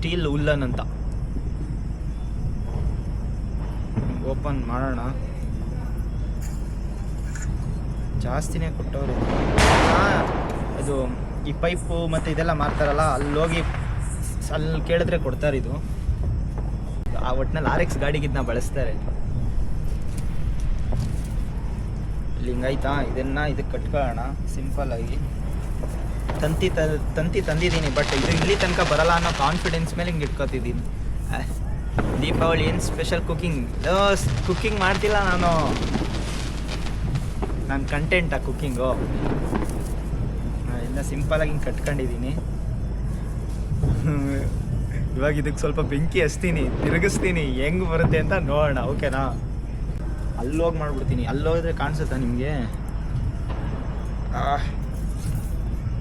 Steel woollen ಅಂತ open ಮಾಡೋಣ. ಜಾಸ್ತಿನೇ ಕೊಟ್ಟವರು. ಅದು ಈ ಪೈಪು ಮತ್ತು ಇದೆಲ್ಲ ಮಾರ್ತಾರಲ್ಲ ಅಲ್ಲೋಗಿ ಅಲ್ಲಿ ಕೇಳಿದ್ರೆ ಕೊಡ್ತಾರೆ ಇದು. ಆ ಒಟ್ಟಿನಲ್ಲಿ ಆರ್ ಎಕ್ಸ್ ಗಾಡಿಗೆ ಇದನ್ನ ಬಳಸ್ತಾರೆ. ಇಲ್ಲಿ ಹಿಂಗಾಯ್ತಾ ಇದನ್ನು ಇದಕ್ಕೆ ಕಟ್ಕೊಳ್ಳೋಣ ಸಿಂಪಲ್ ಆಗಿ ತಂತಿ ತ, ತಂತಿ ತಂದಿದ್ದೀನಿ ಬಟ್ ಇದು ಇಲ್ಲಿ ತನಕ ಬರಲ್ಲ ಅನ್ನೋ ಕಾನ್ಫಿಡೆನ್ಸ್ ಮೇಲೆ ಹಿಂಗೆ ಇಟ್ಕೊತಿದ್ದೀನಿ. ದೀಪಾವಳಿ ಏನು ಸ್ಪೆಷಲ್ ಕುಕ್ಕಿಂಗ್ ಕುಕ್ಕಿಂಗ್ ಮಾಡ್ತಿಲ್ಲ ನಾನು. ನನ್ನ ಕಂಟೆಂಟಾ ಕುಕ್ಕಿಂಗು ಇನ್ನು ಸಿಂಪಲಾಗಿ ಹಿಂಗೆ ಕಟ್ಕೊಂಡಿದ್ದೀನಿ. ಇವಾಗ ಇದಕ್ಕೆ ಸ್ವಲ್ಪ ಬೆಂಕಿ ಹಚ್ತೀನಿ, ತಿರುಗಿಸ್ತೀನಿ, ಹೆಂಗೆ ಬರುತ್ತೆ ಅಂತ ನೋಡೋಣ, ಓಕೆನಾ? ಅಲ್ಲೋಗಿ ಮಾಡ್ಬಿಡ್ತೀನಿ, ಅಲ್ಲೋದ್ರೆ ಕಾಣಿಸುತ್ತಾ ನಿಮಗೆ?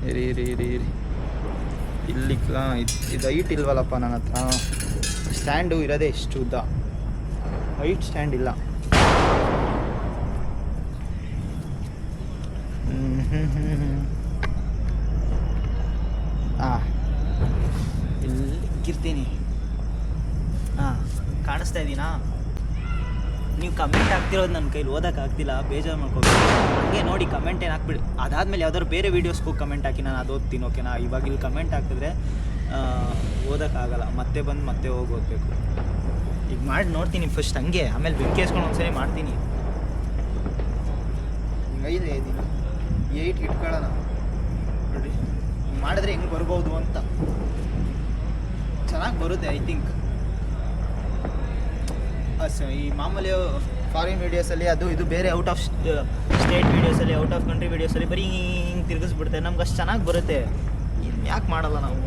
ಇರಿ ಇರಿ ಇರಿ ಇರಿ. ಇಲ್ಲಿ ಕ್ಲಾ- ಇದ್- ಹೈಟ್ ಇಲ್ವಲ್ಲಪ್ಪ ನನ್ನ ಹತ್ರ. ಸ್ಟ್ಯಾಂಡು ಇರೋದೇ ಇಷ್ಟು ಉದ್ದ. ಹೈಟ್ ಸ್ಟ್ಯಾಂಡ್ ಇಲ್ಲ. ಹ್ಮ್, ಹ್ಮ್, ಹ್ಮ್, ಹ್ಮ್. ಆ ಇಲ್ಲಿ ಕಿರ್ತೀನಿ. ಹಾಂ ಕಾಣಿಸ್ತಾ ಇದ್ದೀನಾ ನೀವು ಕಮೆಂಟ್ ಆಗ್ತಿರೋದು ನನ್ನ ಕೈಲಿ ಓದೋಕ್ಕಾಗ್ತಿಲ್ಲ ಆಗ್ತಿಲ್ಲ ಬೇಜಾರು ಮಾಡ್ಕೋಬೇಕು ಹಾಗೆ ನೋಡಿ ಕಮೆಂಟ್ ಏನು ಹಾಕ್ಬಿಡಿ. ಅದಾದಮೇಲೆ ಯಾವ್ದಾದ್ರು ಬೇರೆ ವೀಡಿಯೋಸ್ಗೂ ಕಮೆಂಟ್ ಹಾಕಿ ನಾನು ಅದು ಓದ್ತೀನಿ ಓಕೆನಾ ಇವಾಗ ಇಲ್ಲಿ ಕಮೆಂಟ್ ಹಾಕಿದ್ರೆ ಓದೋಕ್ಕಾಗಲ್ಲ ಮತ್ತೆ ಬಂದು ಮತ್ತೆ ಹೋಗಿ ಓದಬೇಕು. ಈಗ ಮಾಡಿ ನೋಡ್ತೀನಿ ಫಸ್ಟ್ ಹಂಗೆ. ಆಮೇಲೆ ಬೆಂಕಿ ಹಚ್ಕೊಂಡು ಒಂದ್ಸರಿ ಮಾಡ್ತೀನಿ. ಹಿಂಗೈದೆ ಇದೀನಿ ಏಯ್ಟ್ ಇಟ್ಕೊಳ್ಳೋಣ. ಮಾಡಿದ್ರೆ ಹೆಂಗೆ ಬರ್ಬೋದು ಅಂತ. ಚೆನ್ನಾಗಿ ಬರುತ್ತೆ ಐ ಥಿಂಕ್ ಈ ಮಾಮೂಲಿ ಫಾರಿನ್ ವೀಡಿಯೋಸಲ್ಲಿ ಅದು ಇದು ಬೇರೆ ಔಟ್ ಆಫ್ ಸ್ಟೇಟ್ ವೀಡಿಯೋಸಲ್ಲಿ ಔಟ್ ಆಫ್ ಕಂಟ್ರಿ ವೀಡಿಯೋಸಲ್ಲಿ ಬರೀ ಹಿಂಗೆ ತಿರುಗಿಸ್ಬಿಡುತ್ತೆ ನಮ್ಗೆ ಅಷ್ಟು ಚೆನ್ನಾಗಿ ಬರುತ್ತೆ. ಯಾಕೆ ಮಾಡಲ್ಲ ನಾವು?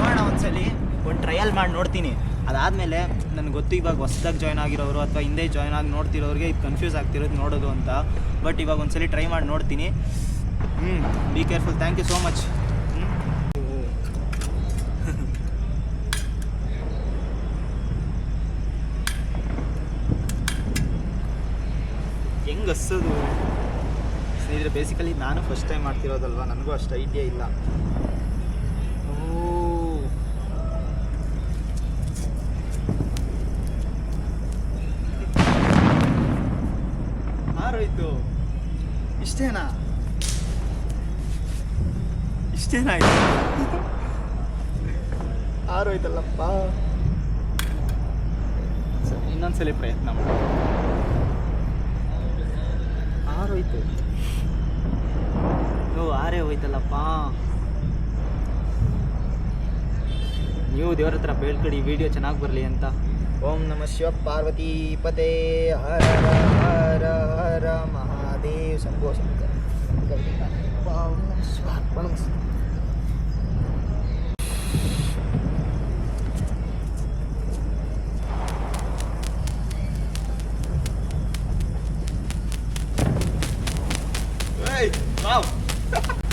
ನೋಡೋಣ ಒಂದ್ಸಲಿ. ಒಂದು ಟ್ರಯಲ್ ಮಾಡಿ ನೋಡ್ತೀನಿ. ಅದಾದಮೇಲೆ ನನಗೆ ಗೊತ್ತು ಇವಾಗ ಹೊಸ್ದಾಗಿ ಜಾಯ್ನ್ ಆಗಿರೋರು ಅಥವಾ ಹಿಂದೆ ಜಾಯ್ನ್ ಆಗಿ ನೋಡ್ತಿರೋರಿಗೆ ಇದು ಕನ್ಫ್ಯೂಸ್ ಆಗ್ತಿರೋದು ನೋಡೋದು ಅಂತ. ಬಟ್ ಇವಾಗ ಒಂದ್ಸಲಿ ಟ್ರೈ ಮಾಡಿ ನೋಡ್ತೀನಿ. ಹ್ಞೂ be careful thank you so much ಹೆಂಗೆ ಹಸ್ಸೋದು? ಸ್ನೇಹಿತರೆ ಬೇಸಿಕಲಿ ನಾನು ಫಸ್ಟ್ ಟೈಮ್ ಮಾಡ್ತಿರೋದಲ್ವಾ? ನನಗೂ ಅಷ್ಟು ಐಡಿಯಾ ಇಲ್ಲ. ಓ! ಇಷ್ಟೇನಾ? ಇಷ್ಟೇನಾ ಇದು ಹಾರೋಯ್ತಲ್ಲಪ್ಪ ಸರಿ, ಇನ್ನೊಂದ್ಸಲಿ ಪ್ರಯತ್ನ ಮಾಡಿ ಓ ಆರೇ ಹೋಯ್ತಲ್ಲಪ್ಪ. ನೀವು ದೇವ್ರ ಹತ್ರ ಬೇಳ್ಕಡಿ ವಿಡಿಯೋ ಚೆನ್ನಾಗಿ ಬರಲಿ ಅಂತ. ಓಂ ನಮ ಶಿವ ಪಾರ್ವತಿ ಪತೆ ಹರ ಹರ ಹರ ಮಹಾದೇವ್ ಶಂಭೋ ಶಂಕರ. ಓಂ ನಮಃ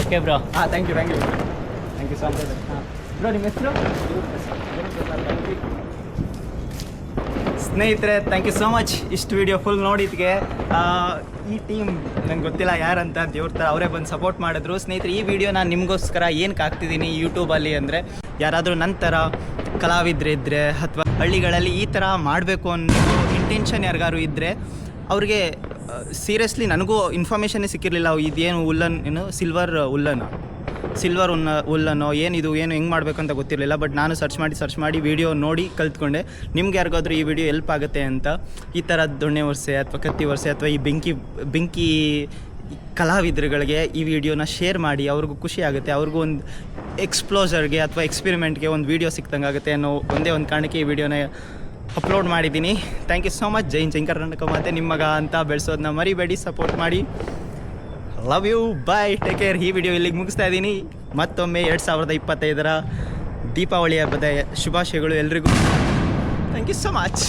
ಓಕೆ ಬ್ರೋ ಹಾಂ thank you thank you thank you so much bro ನಿಮ್ಮ ಹೆಸರು? ಸ್ನೇಹಿತರೆ ಥ್ಯಾಂಕ್ ಯು ಸೋ ಮಚ್ ಇಷ್ಟು ವಿಡಿಯೋ ಫುಲ್ ನೋಡಿದ್ಗೆ ಈ ಟೀಮ್ ನಂಗೆ ಗೊತ್ತಿಲ್ಲ ಯಾರಂತ ದೇವ್ರ ಥರ ಅವರೇ ಬಂದು ಸಪೋರ್ಟ್ ಮಾಡಿದ್ರು. ಸ್ನೇಹಿತರೆ, ಈ ವಿಡಿಯೋ ನಾನು ನಿಮಗೋಸ್ಕರ ಏನಕ್ಕೆ ಹಾಕ್ತಿದ್ದೀನಿ ಯೂಟ್ಯೂಬಲ್ಲಿ ಅಂದರೆ, ಯಾರಾದರೂ ನನ್ನ ಥರ ಇದ್ರೆ ಅಥವಾ ಹಳ್ಳಿಗಳಲ್ಲಿ ಈ ಥರ ಮಾಡಬೇಕು ಅನ್ನೋ ಇಂಟೆನ್ಷನ್ ಯಾರಿಗಾರು ಇದ್ದರೆ ಅವ್ರಿಗೆ ಸೀರಿಯಸ್ಲಿ ನನಗೂ ಇನ್ಫಾರ್ಮೇಷನ್ನೇ ಸಿಕ್ಕಿರಲಿಲ್ಲ. ಇದೇನು ಉಲ್ಲನ್, ಏನು ಸಿಲ್ವರ್ ಉಲ್ಲನ್? ಸಿಲ್ವರ್ ಉನ್ನ, ಉಲ್ಲನೋ ಏನಿದು ಏನು ಹೆಂಗೆ ಮಾಡಬೇಕಂತ ಗೊತ್ತಿರಲಿಲ್ಲ. ಬಟ್ ನಾನು ಸರ್ಚ್ ಮಾಡಿ ಸರ್ಚ್ ಮಾಡಿ ವಿಡಿಯೋ ನೋಡಿ ಕಲ್ತ್ಕೊಂಡೆ. ನಿಮ್ಗೆ ಯಾರಿಗಾದ್ರೂ ಈ ವಿಡಿಯೋ ಎಲ್ಪ್ ಆಗುತ್ತೆ ಅಂತ ಈ ಥರ ದೊಣ್ಣೆ ವರ್ಷೆ ಅಥವಾ ಕತ್ತಿ ವರ್ಷೆ ಅಥವಾ ಈ ಬೆಂಕಿ ಬೆಂಕಿ ಕಲಾವಿದರುಗಳಿಗೆ ಈ ವಿಡಿಯೋನ ಶೇರ್ ಮಾಡಿ ಅವ್ರಿಗೂ ಖುಷಿ ಆಗುತ್ತೆ. ಅವ್ರಿಗೂ ಒಂದು ಎಕ್ಸ್ಪ್ಲೋಸರ್ಗೆ ಅಥವಾ ಎಕ್ಸ್ಪೆರಿಮೆಂಟ್ಗೆ ಒಂದು ವೀಡಿಯೋ ಸಿಕ್ತಂಗೆ ಆಗುತ್ತೆ ಅನ್ನೋ ಒಂದೇ ಒಂದು ಕಾರಣಕ್ಕೆ ಈ ವಿಡಿಯೋನ ಅಪ್ಲೋಡ್ ಮಾಡಿದ್ದೀನಿ. ಥ್ಯಾಂಕ್ ಯು ಸೋ ಮಚ್ ಜೈನ್ ಜೈನ್ ಕರ್ನಾಟಕ ಮತ್ತೆ ನಿಮ್ಮ ಅಂತ ಬೆಳೆಸೋದನ್ನ ಮರಿಬೇಡಿ ಸಪೋರ್ಟ್ ಮಾಡಿ. Love you bye take care ಈ ವಿಡಿಯೋ ಇಲ್ಲಿಗೆ ಮುಗಿಸ್ತಾ ಇದ್ದೀನಿ. ಮತ್ತೊಮ್ಮೆ ಎರಡು ಸಾವಿರದ ಇಪ್ಪತ್ತೈದರ ದೀಪಾವಳಿ ಹಬ್ಬದ ಶುಭಾಶಯಗಳು ಎಲ್ರಿಗೂ. Thank you so much